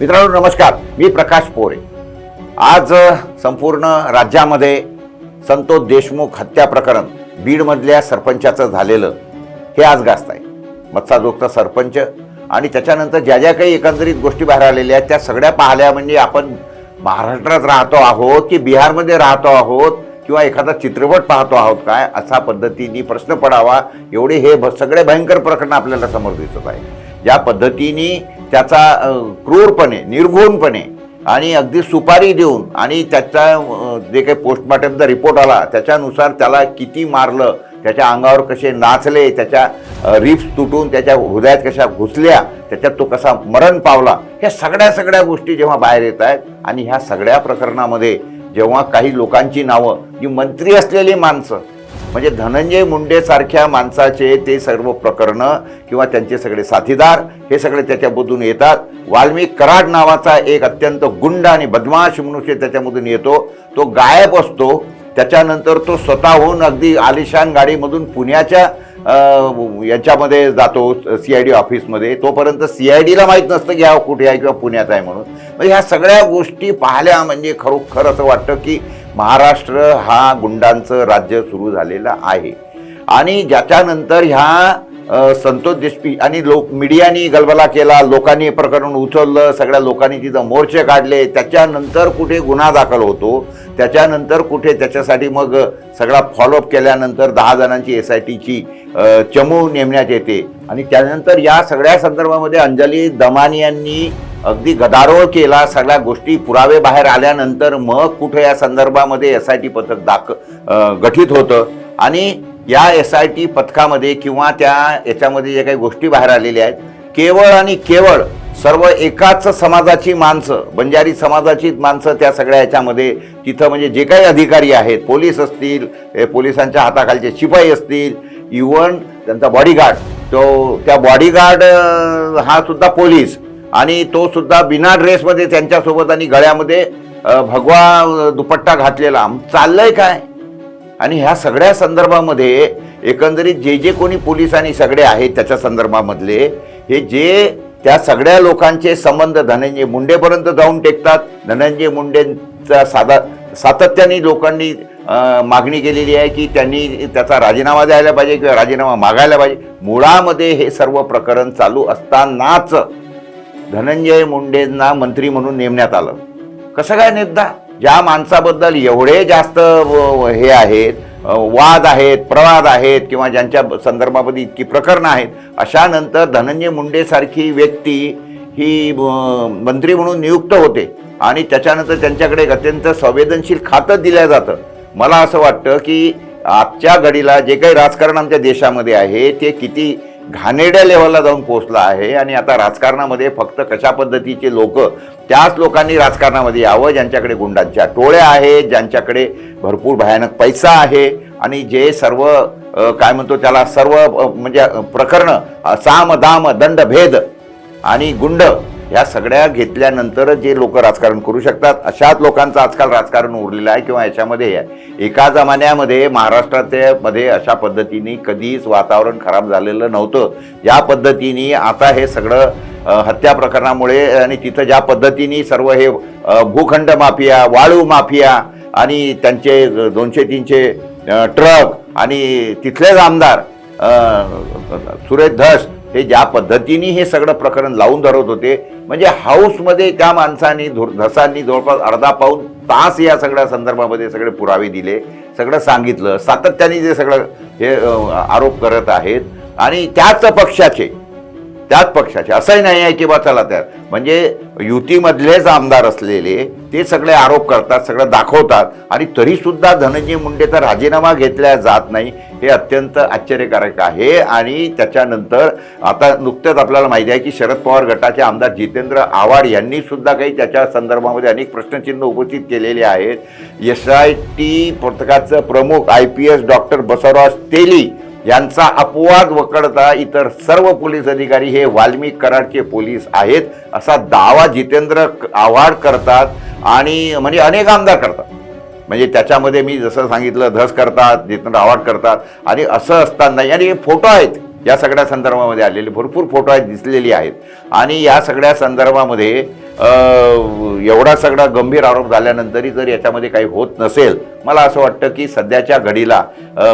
मित्रांनो नमस्कार. मी प्रकाश पोरे. आज संपूर्ण राज्यामध्ये संतोष देशमुख हत्या प्रकरण बीडमधल्या सरपंचाचं झालेलं हे आज गाजत आहे. मत्साजोगचा सरपंच आणि त्याच्यानंतर ज्या ज्या काही एकंदरीत गोष्टी बाहेर आलेल्या आहेत त्या सगळ्या पाहिल्या म्हणजे आपण महाराष्ट्रात राहतो आहोत की बिहारमध्ये राहतो आहोत किंवा एखादा चित्रपट पाहतो आहोत काय असा पद्धतीने प्रश्न पडावा एवढे हे भ सगळे भयंकर प्रकरण आपल्याला समोर दिसत आहे. ज्या पद्धतीने त्याचा क्रूरपणे निर्घुणपणे आणि अगदी सुपारी देऊन आणि त्याचा जे काही पोस्टमार्टमचा रिपोर्ट आला त्याच्यानुसार त्याला किती मारलं त्याच्या अंगावर कसे नाचले त्याच्या रिप्स तुटून त्याच्या हृदयात कशा घुसल्या त्याच्यात तो कसा मरण पावला ह्या सगळ्या सगळ्या गोष्टी जेव्हा बाहेर येत आहेत आणि ह्या सगळ्या प्रकरणामध्ये जेव्हा काही लोकांची नावं जी मंत्री असलेली माणसं म्हणजे धनंजय मुंडेसारख्या माणसाचे ते सर्व प्रकरणं किंवा त्यांचे सगळे साथीदार हे सगळे त्याच्यामधून येतात. वाल्मिक कराड नावाचा एक अत्यंत गुंड आणि बदमाश मनुष्य त्याच्यामधून येतो. तो गायब असतो. त्याच्यानंतर तो स्वतःहून अगदी आलिशान गाडीमधून पुण्याच्या याच्यामध्ये जातो सी आय डी ऑफिसमध्ये. तोपर्यंत सी आय डीला माहीत नसतं की हा कुठे आहे किंवा पुण्यात आहे म्हणून. म्हणजे ह्या सगळ्या गोष्टी पाहिल्या म्हणजे खरोखर असं वाटतं की महाराष्ट्र हा गुंडांचं राज्य सुरू झालेलं आहे. आणि ज्याच्यानंतर ह्या संतोष देशपी आणि लोक मीडियानी गलबला केला लोकांनी प्रकरण उचललं सगळ्या लोकांनी तिथं मोर्चे काढले त्याच्यानंतर कुठे गुन्हा दाखल होतो त्याच्यानंतर कुठे त्याच्यासाठी मग सगळा फॉलोअप केल्यानंतर दहा जणांची एस आय टीची चमू नेमण्यात येते. आणि त्यानंतर या सगळ्या संदर्भामध्ये अंजली दमानी यांनी अगदी गदारोळ केला सगळ्या गोष्टी पुरावे बाहेर आल्यानंतर मग कुठे या संदर्भामध्ये एस आय टी पथक दाख गठीत होतं? आणि या एस आय टी पथकामध्ये किंवा त्या याच्यामध्ये जे काही गोष्टी बाहेर आलेल्या आहेत केवळ आणि केवळ सर्व एकाच समाजाची माणसं बंजारी समाजाची माणसं त्या सगळ्या याच्यामध्ये तिथं म्हणजे जे काही अधिकारी आहेत पोलीस असतील पोलिसांच्या हाताखालचे शिपाई असतील इवन त्यांचा बॉडीगार्ड तो त्या बॉडीगार्ड हा सुद्धा पोलीस आणि तो सुद्धा बिना ड्रेसमध्ये त्यांच्यासोबत आणि गळ्यामध्ये भगवा दुपट्टा घातलेला. चाललंय काय? आणि ह्या सगळ्या संदर्भामध्ये एकंदरीत जे जे कोणी पोलीस आणि सगळे आहेत त्याच्या संदर्भामधले हे जे त्या सगळ्या लोकांचे संबंध धनंजय मुंडेपर्यंत जाऊन टेकतात. धनंजय मुंडेंचा साधा सातत्याने लोकांनी मागणी केलेली आहे की त्यांनी त्याचा राजीनामा द्यायला पाहिजे किंवा राजीनामा मागायला पाहिजे. मुळामध्ये हे सर्व प्रकरण चालू असतानाच धनंजय मुंडेंना मंत्री म्हणून नेमण्यात आलं. कसं काय नेमदा ज्या माणसाबद्दल एवढे जास्त व- हे आहेत वाद आहेत प्रवाद आहेत किंवा ज्यांच्या संदर्भामध्ये इतकी प्रकरणं आहेत अशानंतर धनंजय मुंडेसारखी व्यक्ती ही मंत्री म्हणून नियुक्त होते. आणि त्याच्यानंतर त्यांच्याकडे एक अत्यंत संवेदनशील खातं दिलं जातं. मला असं वाटतं की आजच्या घडीला जे काही राजकारण आमच्या देशामध्ये आहे ते किती घाणेरड्या लेवलला जाऊन पोचला आहे आणि आता राजकारणामध्ये फक्त कशा पद्धतीचे लोक त्याच लोकांनी राजकारणामध्ये यावं ज्यांच्याकडे गुंडांच्या टोळ्या आहेत ज्यांच्याकडे भरपूर भयानक पैसा आहे आणि जे सर्व काय म्हणतो त्याला सर्व म्हणजे प्रकरणं साम दाम दंड भेद आणि गुंड ह्या सगळ्या घेतल्यानंतर जे लोक राजकारण करू शकतात अशाच लोकांचं आजकाल राजकारण उरलेलं आहे किंवा याच्यामध्ये आहे. एका जमान्यामध्ये महाराष्ट्राच्या मध्ये अशा पद्धतीने कधीच वातावरण खराब झालेलं नव्हतं. ज्या पद्धतीने आता हे सगळं हत्या प्रकरणामुळे आणि तिथं ज्या पद्धतीने सर्व हे भूखंड माफिया वाळू माफिया आणि त्यांचे दोनशे तीनशे ट्रक आणि तिथलेच आमदार सुरेश धस हे ज्या पद्धतीने हे सगळं प्रकरण लावून धरत होते म्हणजे हाऊसमध्ये त्या माणसांनी धुर धसांनी जवळपास अर्धा पाऊन तास या सगळ्या संदर्भामध्ये सगळे पुरावे दिले सगळं सांगितलं सातत्याने जे सगळं हे आरोप करत आहेत आणि त्याच पक्षाचे त्याच पक्षाचे. असंही नाही आहे की बा चला त्यात. म्हणजे युतीमधलेच आमदार असलेले ते सगळे आरोप करतात सगळं दाखवतात. आणि तरीसुद्धा धनंजय मुंडेचा राजीनामा घेतला जात नाही हे अत्यंत आश्चर्यकारक आहे. आणि त्याच्यानंतर आता नुकतंच आपल्याला माहिती आहे की शरद पवार गटाचे आमदार जितेंद्र आव्हाड यांनी सुद्धा काही त्याच्या संदर्भामध्ये अनेक प्रश्नचिन्ह उपस्थित केलेले आहेत. एस आय टी पथकाचं प्रमुख I P S doctor Basavaraj Teli यांचा अपवाद वकडता इतर सर्व पोलीस अधिकारी हे वाल्मिक कराडचे पोलीस आहेत असा दावा जितेंद्र आव्हाड करतात आणि म्हणजे अनेक आमदार करतात. म्हणजे त्याच्यामध्ये मी जसं सांगितलं धस करतात जितेंद्र आव्हाड करतात आणि असं असताना आणि हे फोटो आहेत. या सगळ्या संदर्भामध्ये आलेले भरपूर फोटो आहेत दिसलेली आहेत. आणि या सगळ्या संदर्भामध्ये एवढा सगळा गंभीर आरोप झाल्यानंतरही जर याच्यामध्ये काही होत नसेल मला असं वाटतं की सध्याच्या घडीला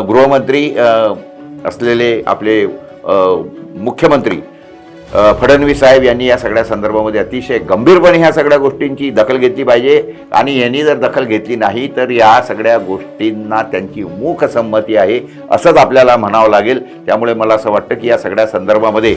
गृहमंत्री असलेले आपले मुख्यमंत्री फडणवीस साहेब यांनी या सगळ्या संदर्भामध्ये अतिशय गंभीरपणे ह्या सगळ्या गोष्टींची दखल घेतली पाहिजे. आणि यांनी जर दखल घेतली नाही तर या सगळ्या गोष्टींना त्यांची मूख संमती आहे असंच आपल्याला म्हणावं लागेल. त्यामुळे मला असं वाटतं की या सगळ्या संदर्भामध्ये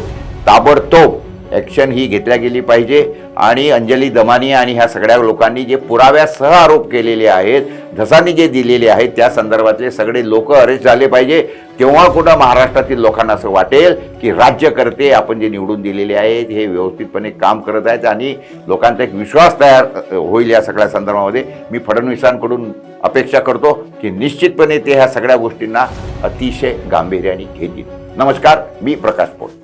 ताबडतोब ॲक्शन ही घेतल्या गेली पाहिजे. आणि अंजली दमानी आणि ह्या सगळ्या लोकांनी जे पुराव्यासह आरोप केलेले आहेत धसांनी जे दिलेले आहेत त्या संदर्भातले सगळे लोक अरेस्ट झाले पाहिजे. तेव्हा कुठं महाराष्ट्रातील लोकांना असं वाटेल की राज्यकर्ते आपण जे निवडून दिलेले आहेत हे व्यवस्थितपणे काम करत आहेत आणि लोकांचा एक विश्वास तयार होईल या सगळ्या संदर्भामध्ये. मी फडणवीसांकडून अपेक्षा करतो की निश्चितपणे ते ह्या सगळ्या गोष्टींना अतिशय गांभीर्याने घेतील. नमस्कार मी प्रकाश पोट